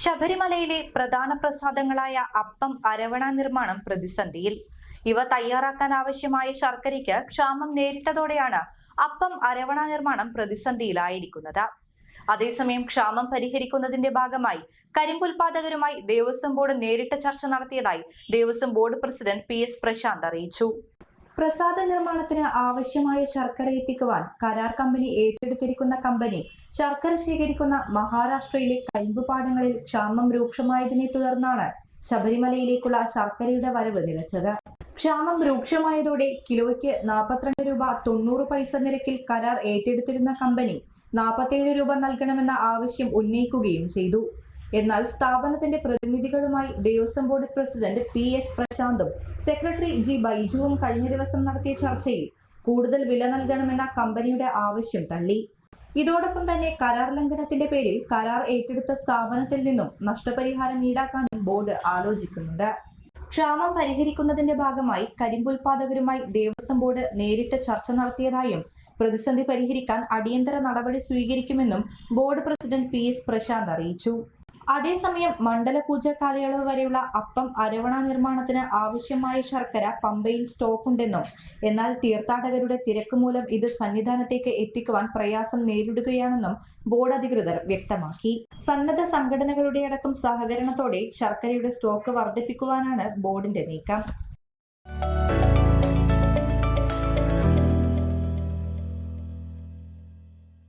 ശബരിമലയിലെ പ്രധാന പ്രസാദങ്ങളായ അപ്പം അരവണ നിർമ്മാണം പ്രതിസന്ധിയിൽ. ഇവ തയ്യാറാക്കാൻ ആവശ്യമായ ശർക്കരയ്ക്ക് ക്ഷാമം നേരിട്ടതോടെയാണ് അപ്പം അരവണ നിർമ്മാണം പ്രതിസന്ധിയിലായിരിക്കുന്നത്. അതേസമയം ക്ഷാമം പരിഹരിക്കുന്നതിന്റെ ഭാഗമായി കരിമ്പുൽപാദകരുമായി ദേവസ്വം ബോർഡ് നേരിട്ട് ചർച്ച നടത്തിയതായി Devaswom board president P S Prashanth അറിയിച്ചു. പ്രസാദ നിർമ്മാണത്തിന് ആവശ്യമായ ശർക്കര എത്തിക്കുവാൻ കരാർ കമ്പനി ഏറ്റെടുത്തിരിക്കുന്ന കമ്പനി ശർക്കര ശേഖരിക്കുന്ന മഹാരാഷ്ട്രയിലെ കൈമ്പുപാടങ്ങളിൽ ക്ഷാമം രൂക്ഷമായതിനെ തുടർന്നാണ് ശബരിമലയിലേക്കുള്ള ശർക്കരയുടെ വരവ് നിലച്ചത്. ക്ഷാമം രൂക്ഷമായതോടെ കിലോയ്ക്ക് നാൽപ്പത്തിരണ്ട് രൂപ തൊണ്ണൂറ് പൈസ നിരക്കിൽ കരാർ ഏറ്റെടുത്തിരുന്ന കമ്പനി നാൽപ്പത്തേഴ് രൂപ നൽകണമെന്ന ആവശ്യം ഉന്നയിക്കുകയും ചെയ്തു. എന്നാൽ സ്ഥാപനത്തിന്റെ പ്രതിനിധികളുമായി Devaswom board president P S പ്രശാന്തും secretary G ബൈജുവും കഴിഞ്ഞ ദിവസം നടത്തിയ ചർച്ചയിൽ കൂടുതൽ വില നൽകണമെന്ന കമ്പനിയുടെ ആവശ്യം തള്ളി. ഇതോടൊപ്പം തന്നെ കരാർ ലംഘനത്തിന്റെ പേരിൽ കരാർ ഏറ്റെടുത്ത സ്ഥാപനത്തിൽ നിന്നും നഷ്ടപരിഹാരം ഈടാക്കാനും ബോർഡ് ആലോചിക്കുന്നുണ്ട്. ക്ഷാമം പരിഹരിക്കുന്നതിന്റെ ഭാഗമായി കരിമ്പുൽപാദകരുമായി ദേവസ്വം ബോർഡ് നേരിട്ട് ചർച്ച നടത്തിയതായും പ്രതിസന്ധി പരിഹരിക്കാൻ അടിയന്തര നടപടി സ്വീകരിക്കുമെന്നും board president P S Prashanth അറിയിച്ചു. അതേസമയം മണ്ഡലപൂജ കാലയളവ് വരെയുള്ള അപ്പം അരവണ നിർമ്മാണത്തിന് ആവശ്യമായ ശർക്കര പമ്പയിൽ സ്റ്റോക്ക് ഉണ്ടെന്നും എന്നാൽ തീർത്ഥാടകരുടെ തിരക്ക് മൂലം ഇത് സന്നിധാനത്തേക്ക് എത്തിക്കുവാൻ പ്രയാസം നേരിടുകയാണെന്നും ബോർഡ് അധികൃതർ വ്യക്തമാക്കി. സന്നദ്ധ സംഘടനകളുടെ അടക്കം സഹകരണത്തോടെ ശർക്കരയുടെ സ്റ്റോക്ക് വർദ്ധിപ്പിക്കുവാനാണ് ബോർഡിന്റെ നീക്കം.